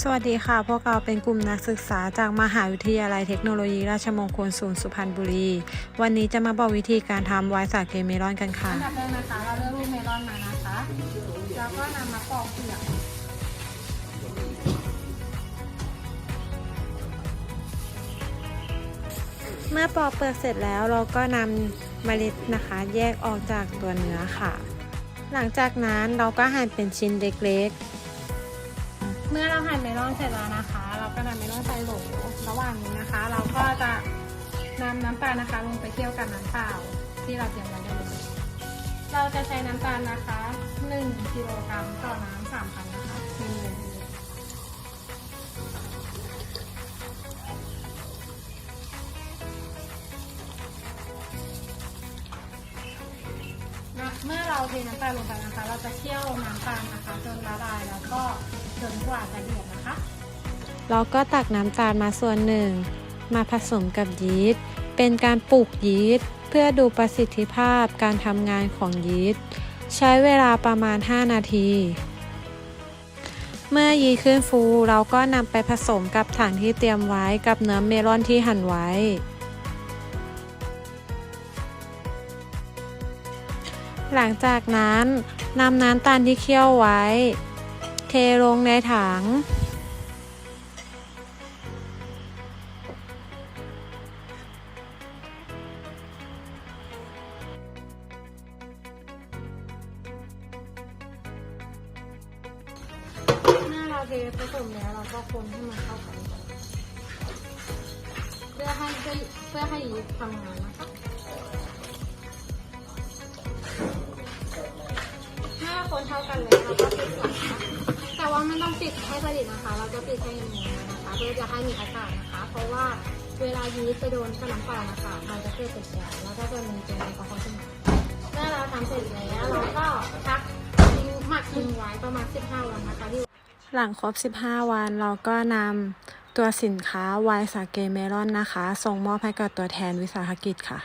สวัสดีค่ะ พวกเราเป็นกลุ่มนักศึกษาจากมหาวิทยาลัยเทคโนโลยีราชมงคลศูนย์สุพรรณบุรี วันนี้จะมาบอกวิธีการทำไวน์สาเกเมลอนกันค่ะอันดับแรกนะคะ เราเลือกลูกเมลอนมานะคะ แล้วก็นำมาปอกเปลือกเมื่อปอกเปลือกเสร็จแล้วเราก็นำเมล็ดนะคะ แยกออกจากตัวเนื้อค่ะ หลังจากนั้นเราก็หั่นเป็นชิ้นเล็ก เมื่อเราหั่นเมลอนเสร็จแล้วนะคะ เราก็นำเมลอนใส่โหลระหว่างนี้นะคะ เราก็จะนำน้ำตาลนะคะ ลงไปเคี่ยวกับน้ำเปล่าที่เราเตรียมไว้ได้เลย เราจะใช้น้ำตาลนะคะ1กิโลกรัมต่อน้ำ3,000นะคะหนึ่งเมื่อเราเทน้ำตาลลงไปนะคะ เราจะเคี่ยวน้ำตาลนะคะ จนละลายแล้วก็ จนกว่าจะเดือดนะคะ เราก็ตักน้ำตาลมาส่วนหนึ่ง มาผสมกับยีสต์ เป็นการปลูกยีสต์เพื่อดูประสิทธิภาพการทำงานของยีสต์ ใช้เวลาประมาณ 5 นาที เมื่อยีสต์ขึ้นฟูเราก็นำไปผสมกับถังที่เตรียมไว้กับเนื้อเมลอนที่หั่นไว้หลังจากนั้นนำน้ำตาลที่เคี่ยวไว้ เทลงในถัง เมื่อเราเทผสมแล้วเราก็คนให้มันเข้ากันเพื่อให้เพื่อให้ยีสต์ทำงานนะคะเมื่อคนเท่ากันแล้วเราก็ปิดฝาแต่ว่าไม่ต้อง ปิดให้สนิทนะคะ เราจะปิดแค่อย่างนี้นะคะเพื่อจะให้มีอากาศนะคะ เพราะว่าเวลายีสต์ไปโดนกับน้ำเปล่านะคะมันจะเกิดเป็นแก๊สแล้วก็จะมีตัวแอลกอฮอล์ขึ้นมาเมื่อเราทำเสร็จแล้วเราก็พักทิ้งหมักทิ้งไว้ประมาณ 15 วันนะคะที่หลังครบ 15 วันเราก็นำตัวสินค้าไวน์สาเกเมลอนนะคะ ส่งมอบให้กับตัวแทนวิสาหกิจค่ะ